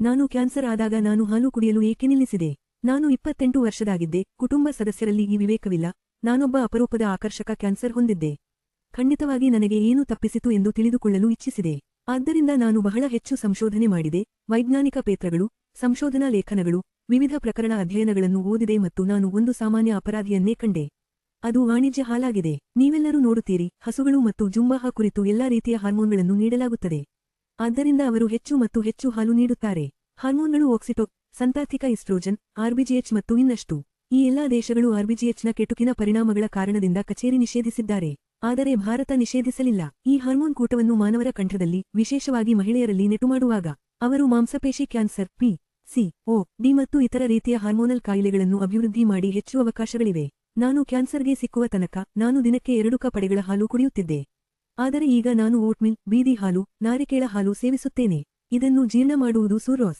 ನಾನು ಕ್ಯಾನ್ಸರ್ ಆದಾಗ ನಾನು ಹಾಲು ಕುಡಿಯಲು ಏಕೆ ನಿಲ್ಲಿಸಿದೆ? ನಾನು ಇಪ್ಪತ್ತೆಂಟು ವರ್ಷದಾಗಿದ್ದೆ, ಕುಟುಂಬ ಸದಸ್ಯರಲ್ಲಿ ಈ ವಿವೇಕವಿಲ್ಲ. ನಾನೊಬ್ಬ ಅಪರೂಪದ ಆಕರ್ಷಕ ಕ್ಯಾನ್ಸರ್ ಹೊಂದಿದ್ದೆ. ಖಂಡಿತವಾಗಿ ನನಗೆ ಏನು ತಪ್ಪಿಸಿತು ಎಂದು ತಿಳಿದುಕೊಳ್ಳಲು ಇಚ್ಛಿಸಿದೆ. ಆದ್ದರಿಂದ ನಾನು ಬಹಳ ಹೆಚ್ಚು ಸಂಶೋಧನೆ ಮಾಡಿದೆ. ವೈಜ್ಞಾನಿಕ ಪೇತ್ರಗಳು, ಸಂಶೋಧನಾ ಲೇಖನಗಳು, ವಿವಿಧ ಪ್ರಕರಣ ಅಧ್ಯಯನಗಳನ್ನು ಓದಿದೆ ಮತ್ತು ನಾನು ಒಂದು ಸಾಮಾನ್ಯ ಅಪರಾಧಿಯನ್ನೇ ಕಂಡೆ. ಅದು ವಾಣಿಜ್ಯ ಹಾಲಾಗಿದೆ ನೀವೆಲ್ಲರೂ ನೋಡುತ್ತೀರಿ, ಹಸುಗಳು ಮತ್ತು ಜುಂಬಾಹ ಕುರಿತು ಎಲ್ಲಾ ರೀತಿಯ ಹಾರ್ಮೋನ್ಗಳನ್ನು ನೀಡಲಾಗುತ್ತದೆ. ಆದ್ದರಿಂದ ಅವರು ಹೆಚ್ಚು ಮತ್ತು ಹೆಚ್ಚು ಹಾಲು ನೀಡುತ್ತಾರೆ. ಹಾರ್ಮೋನ್ಗಳು ಆಕ್ಸಿಟೋಕ್ ಸಂತಾತಿಕ ಇಸ್ಟ್ರೋಜನ್ ಆರ್ಬಿಜಿಎಚ್ ಮತ್ತು ಇನ್ನಷ್ಟು. ಈ ಎಲ್ಲಾ ದೇಶಗಳು ಆರ್ಬಿಜಿಎಚ್ನ ಕೆಟುಕಿನ ಪರಿಣಾಮಗಳ ಕಾರಣದಿಂದ ಕಚೇರಿ ನಿಷೇಧಿಸಿದ್ದಾರೆ. ಆದರೆ ಭಾರತ ನಿಷೇಧಿಸಲಿಲ್ಲ. ಈ ಹಾರ್ಮೋನ್ ಕೂಟವನ್ನು ಮಾನವರ ಕಂಠದಲ್ಲಿ, ವಿಶೇಷವಾಗಿ ಮಹಿಳೆಯರಲ್ಲಿ ನೆಟುಮಾಡುವಾಗ ಅವರು ಮಾಂಸಪೇಶಿ cancer, P, C O D ಮತ್ತು ಇತರ ರೀತಿಯ ಹಾರ್ಮೋನಲ್ ಕಾಯಿಲೆಗಳನ್ನು ಅಭಿವೃದ್ಧಿ ಮಾಡಿ ಹೆಚ್ಚು ಅವಕಾಶಗಳಿವೆ. ನಾನು ಕ್ಯಾನ್ಸರ್ಗೆ ಸಿಕ್ಕುವ ತನಕ, ನಾನು ದಿನಕ್ಕೆ ಎರಡು ಕಪಡೆಗಳ ಹಾಲು ಕುಡಿಯುತ್ತಿದ್ದೆ. ಆದರೆ ಈಗ ನಾನು ಓಟ್ಮಿಲ್ ಬೀದಿ ಹಾಲು ನಾರಿಕೇಳ ಹಾಲು ಸೇವಿಸುತ್ತೇನೆ. ಇದನ್ನು ಜೀರ್ಣ ಮಾಡುವುದು ಸುರೋಸ್